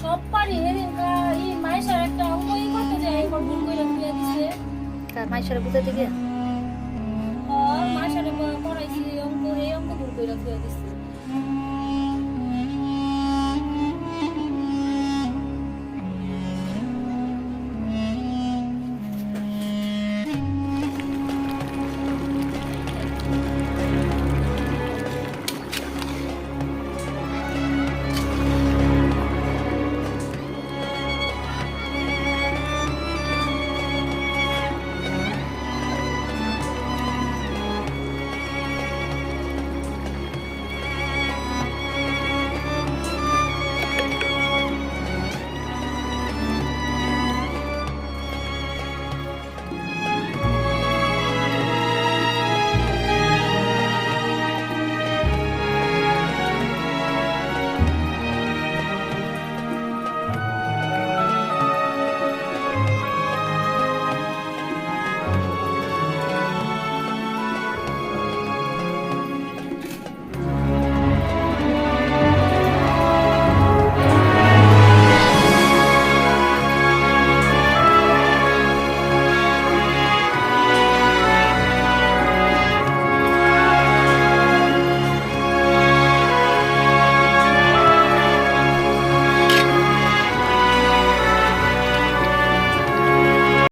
সব পারি এদিন এই মাইশার একটা অঙ্কই করতে যায় একবার ভুল করে ফেলে দিছে। কার মাইশারে বুঝাতে গিয়া? আর মাইশারে পড়াইছি অঙ্ক এই অঙ্ক ভুল করে ফেলে দিছে।